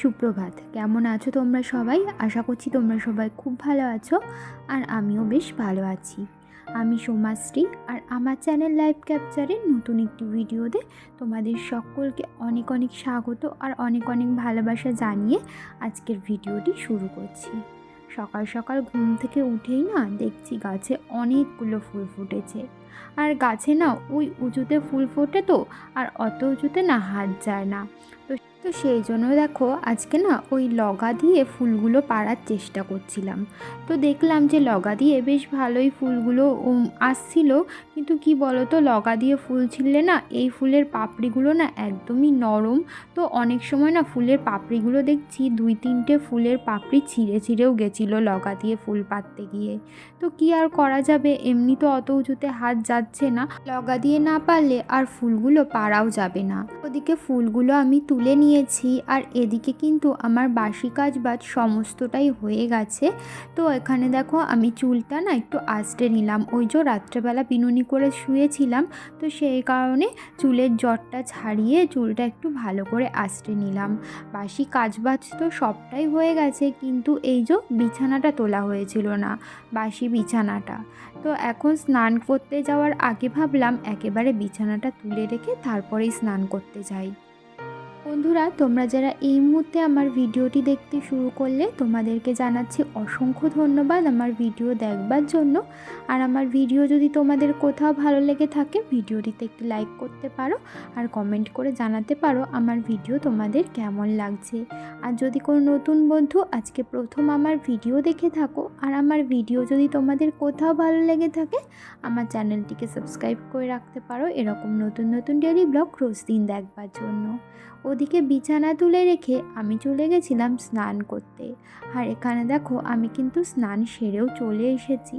সুপ্রভাত। কেমন আছো তোমরা সবাই? আশা করছি তোমরা সবাই খুব ভালো আছো আর আমিও বেশ ভালো আছি। আমি সোমাশ্রী আর আমার চ্যানেল লাইভ ক্যাপচারের নতুন একটি ভিডিওতে তোমাদের সকলকে অনেক অনেক স্বাগত আর অনেক অনেক ভালোবাসা জানিয়ে আজকের ভিডিওটি শুরু করছি। সকাল সকাল ঘুম থেকে উঠেই না দেখছি গাছে অনেকগুলো ফুল ফুটেছে। আর গাছে না ওই উঁচুতে ফুল ফোটে তো, আর অত উঁচুতে না হাত যায় না। তো তো সেই জন্য দেখো আজকে না ওই লগা দিয়ে ফুলগুলো পাড়ার চেষ্টা করছিলাম। তো দেখলাম যে লগা দিয়ে বেশ ভালোই ফুলগুলো আসছিল। কিন্তু কি বলো তো লগা দিয়ে ফুল ছিললে না এই ফুলের পাপড়িগুলো না একদমই নরম। তো অনেক সময় না ফুলের পাপড়িগুলো দেখছি দুই তিনটে ফুলের পাপড়ি ছিঁড়ে ছিঁড়েও গেছিল লগা দিয়ে ফুল পাততে গিয়ে। তো কি আর করা যাবে? এমনি তো অত উঁচুতে হাত যাচ্ছে না। লগা দিয়ে না পারলে আর ফুলগুলো পাড়াও যাবে না। ওদিকে ফুলগুলো আমি তুলে নিয়েছি আর এদিকে কিন্তু আমার বাসি কাজ বাজ সমস্তটাই হয়ে গেছে। তো এখানে দেখো আমি চুলটা না একটু আঁচড়ে নিলাম। ওই যে রাত্রেবেলা বিনুনি করে শুয়েছিলাম, তো সেই কারণে চুলের জটটা ছাড়িয়ে চুলটা একটু ভালো করে আঁচড়ে নিলাম। বাসি কাজ বাজ তো সবটাই হয়ে গেছে, কিন্তু এই যে বিছানাটা তোলা হয়েছিল না, বাসি বিছানাটা। তো এখন স্নান করতে যাওয়ার আগে ভাবলাম একেবারে বিছানাটা তুলে রেখে তারপরেই স্নান করতে যাই। বন্ধুরা, তোমরা যারা এই মুহূর্তে আমার ভিডিওটি দেখতে শুরু করলে, তোমাদেরকে জানাচ্ছি অসংখ্য ধন্যবাদ আমার ভিডিও দেখবার জন্য। আর আমার ভিডিও যদি তোমাদের কোথাও ভালো লেগে থাকে, ভিডিওটিতে একটি লাইক করতে পারো আর কমেন্ট করে জানাতে পারো আমার ভিডিও তোমাদের কেমন লাগছে। আর যদি কোনো নতুন বন্ধু আজকে প্রথম আমার ভিডিও দেখে থাকো, আর আমার ভিডিও যদি তোমাদের কোথাও ভালো লেগে থাকে, আমার চ্যানেলটিকে সাবস্ক্রাইব করে রাখতে পারো এরকম নতুন নতুন ডেলি ব্লগ রোজ দিন দেখবার জন্য। ওদিকে বিছানা তুলে রেখে আমি চলে গেছিলাম স্নান করতে। আর এখানে দেখো, আমি কিন্তু স্নান সেরেও চলে এসেছি।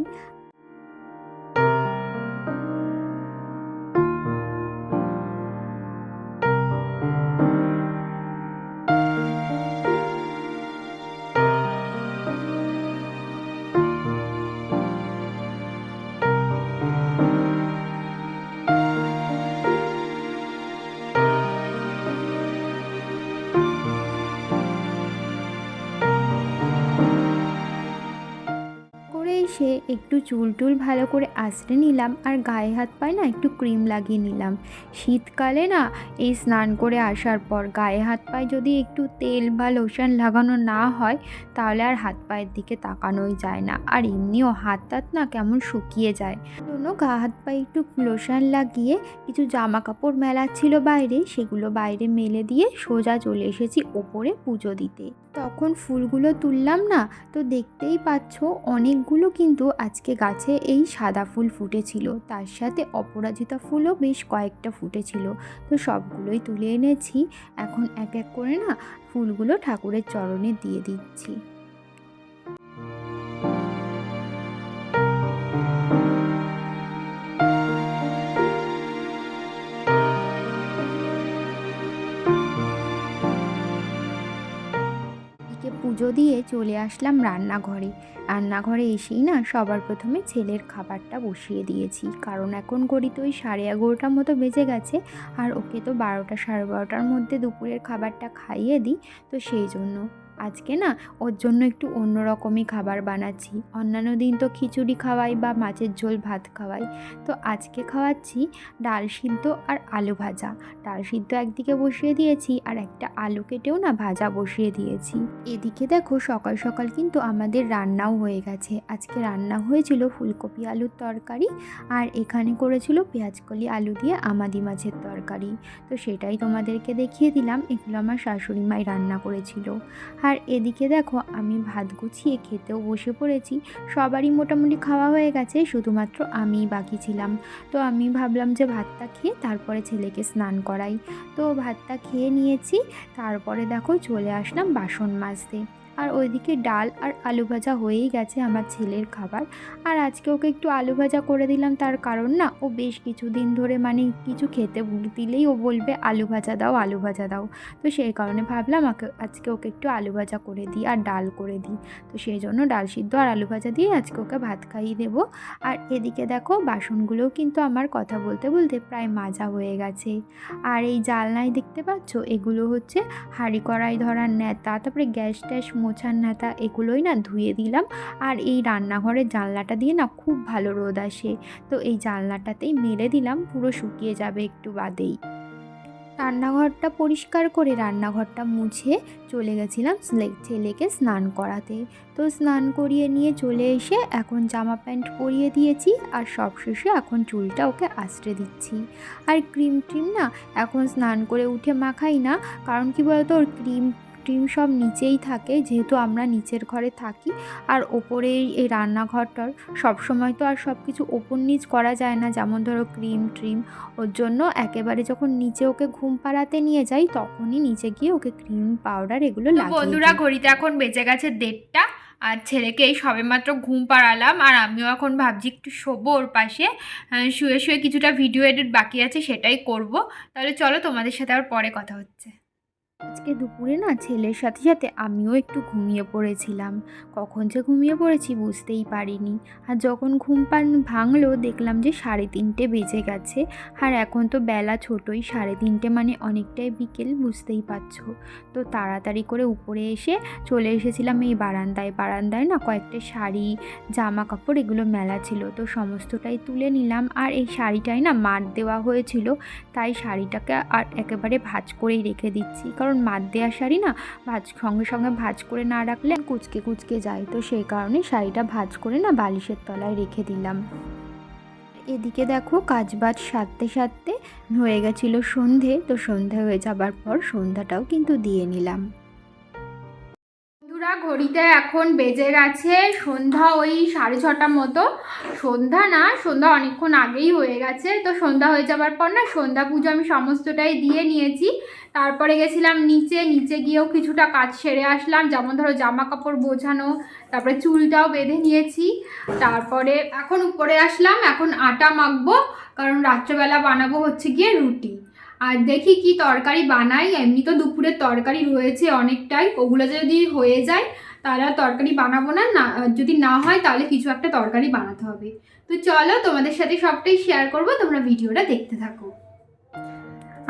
করে এসে একটু চুল টুল ভালো করে আঁচড়ে নিলাম আর গায়ে হাত পায়ে না একটু ক্রিম লাগিয়ে নিলাম। শীতকালে না এই স্নান করে আসার পর গায়ে হাত পায়ে যদি একটু তেল বা লোশন লাগানো না হয়, তাহলে আর হাত পায়ের দিকে তাকানোই যায় না। আর এমনিও হাত টাত না কেমন শুকিয়ে যায়। জন্য গা হাত পায়ে একটু লোশন লাগিয়ে কিছু জামা কাপড় মেলা ছিল বাইরে, সেগুলো বাইরে মেলে দিয়ে সোজা চলে এসেছি ওপরে পুজো দিতে। তখন ফুলগুলো তুললাম না, তো দেখতেই পাচ্ছ অনেকগুলো কিন্তু আজকে গাছে এই সাদা ফুল ফুটেছিল। তার সাথে অপরাজিতা ফুলও বেশ কয়েকটা ফুটেছিল। তো সবগুলোই তুলে এনেছি। এখন এক এক করে না ফুলগুলো ঠাকুরের চরণে দিয়ে দিচ্ছি। এদিকে পুজো দিয়ে চলে আসলাম রান্নাঘরে। রান্নাঘরে এসেই না সবার প্রথমে ছেলের খাবারটা বসিয়ে দিয়েছি। কারণ এখন ঘড়িতে ওই সাড়ে এগারোটার মতো বেজে গেছে আর ওকে তো বারোটা সাড়ে বারোটার মধ্যে দুপুরের খাবারটা খাইয়ে দিই। তো সেই জন্য আজকে না ওর জন্য একটু অন্য রকমই খাবার বানাচ্ছি। অন্যান্য দিন তো খিচুড়ি খাওয়াই বা মাছের ঝোল ভাত খাওয়াই। তো আজকে খাওয়াচ্ছি ডাল সিদ্ধ আর আলু ভাজা। ডাল সিদ্ধ একদিকে বসিয়ে দিয়েছি আর একটা আলু কেটেও না ভাজা বসিয়ে দিয়েছি। এদিকে দেখো সকাল সকাল কিন্তু আমাদের রান্নাও হয়ে গেছে। আজকে রান্না হয়েছিল ফুলকপি আলুর তরকারি আর এখানে করেছিল পেঁয়াজকলি আলু দিয়ে আমাদি মাছের তরকারি। তো সেটাই তোমাদেরকে দেখিয়ে দিলাম। এগুলো আমার শাশুড়ি মাই রান্না করেছিল। আর এদিকে দেখো, আমি ভাত গুছিয়ে খেতেও বসে পড়েছি। সবারই মোটামুটি খাওয়া হয়ে গেছে, শুধুমাত্র আমি বাকি ছিলাম। তো আমি ভাবলাম যে ভাতটা খেয়ে তারপরে ছেলেকে স্নান করাই। তো ভাতটা খেয়ে নিয়েছি, তারপরে দেখো চলে আসলাম বাসন মাজতে। আর ওইদিকে ডাল আর আলু ভাজা হয়েই গেছে আমার ছেলের খাবার। আর আজকে ওকে একটু আলু ভাজা করে দিলাম, তার কারণ না, ও বেশ কিছুদিন ধরে মানে কিছু খেতে দিলেই ও বলবে, আলু ভাজা দাও, আলু ভাজা দাও। তো সেই কারণে ভাবলাম আজকে ওকে একটু আলু ভাজা করে দিই আর ডাল করে দিই। তো সেই জন্য ডাল সিদ্ধ আর আলু ভাজা দিয়ে আজকে ওকে ভাত খাইয়ে দেবো। আর এদিকে দেখো, বাসনগুলোও কিন্তু আমার কথা বলতে বলতে প্রায় মাজা হয়ে গেছে। আর এই জালনায় দেখতে পাচ্ছ, এগুলো হচ্ছে হাঁড়ি কড়াই ধরার নেতা, তারপরে গ্যাস ট্যাস মোছার নেতা এগুলোই না ধুয়ে দিলাম। আর এই রান্নাঘরের জানলাটা দিয়ে না খুব ভালো রোদ আসে। তো এই জানলাটাতেই মেলে দিলাম, পুরো শুকিয়ে যাবে একটু বাদেই। রান্নাঘরটা পরিষ্কার করে রান্নাঘরটা মুছে চলে গেছিলাম ছেলেকে স্নান করাতে। তো স্নান করিয়ে নিয়ে চলে এসে এখন জামা প্যান্ট পরিয়ে দিয়েছি আর সব সবশেষে এখন চুলটা ওকে আশ্রে দিচ্ছি। আর ক্রিম ট্রিম না এখন স্নান করে উঠে মাখাই না, কারণ কি বলতো ওর ক্রিম ট্রিম সব নিচেই থাকে যেহেতু আমরা নিচের ঘরে থাকি। আর ওপরে এই রান্নাঘরটার সবসময় তো আর সব কিছু ওপর নিচ করা যায় না যেমন ধরো ক্রিম ট্রিম। ওর জন্য একেবারে যখন নিচে ওকে ঘুম পাড়াতে নিয়ে যাই তখনই নিচে গিয়ে ওকে ক্রিম পাউডার এগুলো তো লাগিয়ে বন্ধুরা ঘড়িতে এখন বেঁচে গেছে দেড়টা আর ছেলেকে এই সবেমাত্র ঘুম পাড়ালাম। আর আমিও এখন ভাবছি একটু শোবো ওর পাশে। শুয়ে শুয়ে কিছুটা ভিডিও এডিট বাকি আছে সেটাই করব। তাহলে চলো তোমাদের সাথে আর পরে কথা হচ্ছে। আজকে দুপুরে না ছেলের সাথে সাথে আমিও একটু ঘুমিয়ে পড়েছিলাম। কখন যে ঘুমিয়ে পড়েছি বুঝতেই পারিনি। আর যখন ঘুম পান ভাঙলো, দেখলাম যে সাড়ে তিনটে বেজে গেছে। আর এখন তো বেলা ছোটই, সাড়ে তিনটে মানে অনেকটাই বিকেল, বুঝতেই পারছ। তো তাড়াতাড়ি করে উপরে এসে চলে এসেছিলাম এই বারান্দায়। বারান্দায় না কয়েকটা শাড়ি জামা কাপড় এগুলো মেলা ছিল। তো সমস্তটাই তুলে নিলাম। আর এই শাড়িটাই না মার দেওয়া হয়েছিল। তাই শাড়িটাকে আর একেবারে ভাঁজ করেই রেখে দিচ্ছি। কারণ মার দেওয়া শাড়ি না ভাজ, সঙ্গে সঙ্গে ভাজ করে না রাখলে কুচকে কুচকে যায়। তো সেই কারণে শাড়িটা ভাজ করে না বালিশের তলায় রেখে দিলাম। এদিকে দেখো কাজ বাজ সারতে সারতে হয়ে গেছিল সন্ধে। তো সন্ধে হয়ে যাবার পর সন্ধ্যাটাও কিন্তু দিয়ে নিলাম। বন্ধুরা ঘড়িতে এখন বেজে গেছে সন্ধ্যা ওই সাড়ে ছটা মতো। সন্ধ্যা না, সন্ধ্যা অনেকক্ষণ আগেই হয়ে গেছে। তো সন্ধ্যা হয়ে যাবার পর না, সন্ধ্যা পুজো আমি সমস্তটাই দিয়ে নিয়েছি। তারপরে গেছিলাম নিচে নিচে গিয়েও কিছুটা কাজ সেরে আসলাম। যেমন ধরো জামা কাপড় বোঝানো, তারপরে চুলটাও বেঁধে নিয়েছি। তারপরে এখন উপরে আসলাম, এখন আটা মাখবো, কারণ রাত্রেবেলা বানাবো হচ্ছে গিয়ে রুটি। আর দেখি কি তরকারি বানাই। এমনি তো দুপুরের তরকারি রয়েছে অনেকটাই। ওগুলো যদি হয়ে যায়, তাহলে তরকারি বানাবো না। না, যদি না হয়, তাহলে কিছু একটা তরকারি বানাতে হবে। তো চলো, তোমাদের সাথে সবটাই শেয়ার করব। তোমরা ভিডিওটা দেখতে থাকো।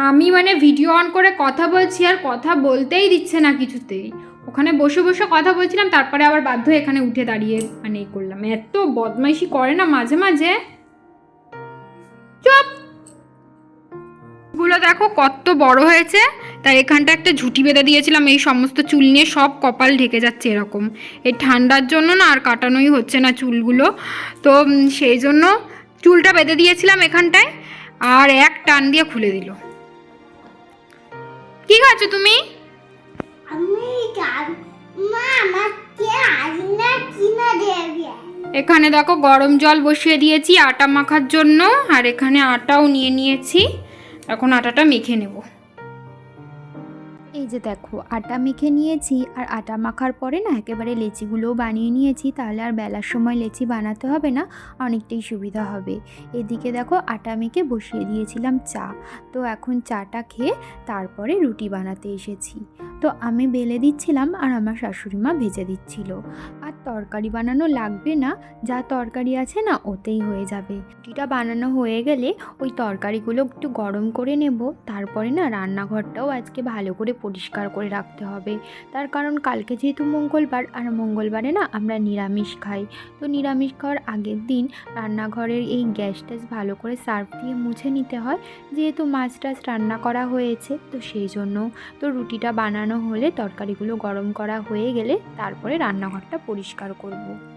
আমি মানে ভিডিও অন করে কথা বলছি, আর কথা বলতেই দিচ্ছে না কিছুতেই ওখানে বসে বসে কথা বলছিলাম, তারপরে আবার বাধ্য এখানে উঠে দাঁড়িয়ে মানে করলাম। এত বদমাইশি করে না মাঝে মাঝে। চুপ! গুলো দেখো কত বড় হয়েছে। তার এখানটা একটা ঝুঁটি বেঁধে দিয়েছিলাম এই সমস্ত চুল নিয়ে সব কপাল ঢেকে যাচ্ছে এরকম। এই ঠান্ডার জন্য না আর কাটানোই হচ্ছে না চুলগুলো। তো সেই জন্য চুলটা বেঁধে দিয়েছিলাম এখানটায় আর এক টান দিয়ে খুলে দিল। কি খাচ্ছ তুমি? এখানে দেখো গরম জল বসিয়ে দিয়েছি আটা মাখার জন্য আর এখানে আটাও নিয়ে নিয়েছি। এখন আটাটা মেখে নেব। যে দেখো, আটা মেখে নিয়েছি আর আটা মাখার পরে না একেবারে লেচিগুলোও বানিয়ে নিয়েছি, তাহলে আর বেলার সময় লেচি বানাতে হবে না, অনেকটাই সুবিধা হবে। এদিকে দেখো আটা মেখে বসিয়ে দিয়েছিলাম চা। তো এখন চাটা খেয়ে তারপরে রুটি বানাতে এসেছি। তো আমি বেলে দিচ্ছিলাম আর আমার শাশুড়ি মা ভেজে দিচ্ছিল। আর তরকারি বানানো লাগবে না, যা তরকারি আছে না ওতেই হয়ে যাবে। রুটিটা বানানো হয়ে গেলে ওই তরকারিগুলো একটু গরম করে নেব, তারপরে না রান্নাঘরটাও আজকে ভালো করে পরিষ্কার করে রাখতে হবে। তার কারণ কালকে যেহেতু মঙ্গলবার, আর মঙ্গলবারে না আমরা নিরামিষ খাই। তো নিরামিষ খাওয়ার আগের দিন রান্নাঘরের এই গ্যাস ট্যাস ভালো করে সার্ফ দিয়ে মুছে নিতে হয়। যেহেতু মাছ টাছ রান্না করা হয়েছে, তো সেই জন্য তো রুটিটা বানানো হলে তরকারিগুলো গরম করা হয়ে গেলে তারপরে রান্নাঘরটা পরিষ্কার করব।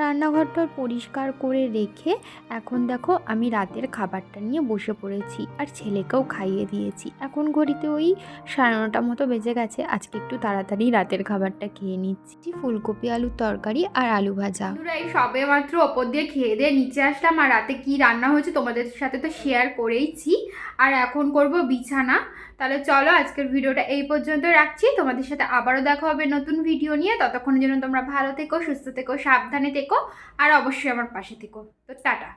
রান্নাঘরটা পরিষ্কার করে রেখে এখন দেখো আমি রাতের খাবারটা নিয়ে বসে পড়েছি আর ছেলেকেও খাইয়ে দিয়েছি। এখন ঘড়িতে ওই সাড়ে নটা মতো বেজে গেছে, আজকে একটু তাড়াতাড়ি রাতের খাবারটা খেয়ে নিচ্ছি। ফুলকপি, আলুর তরকারি আর আলু ভাজা। এই সবে মাত্র ওপর দিয়ে খেয়ে দিয়ে নিচে আসলাম আর রাতে কি রান্না হয়েছে তোমাদের সাথে তো শেয়ার করেইছি। আর এখন করব বিছানা। তাহলে চলো আজকের ভিডিওটা এই পর্যন্ত রাখছি। তোমাদের সাথে আবারও দেখা হবে নতুন ভিডিও নিয়ে। ততক্ষণের জন্য তোমরা ভালো থেকো, সুস্থ থেকো, সাবধানে থেকো, আর অবশ্যই আমার পাশে থেকো। তো টাটা।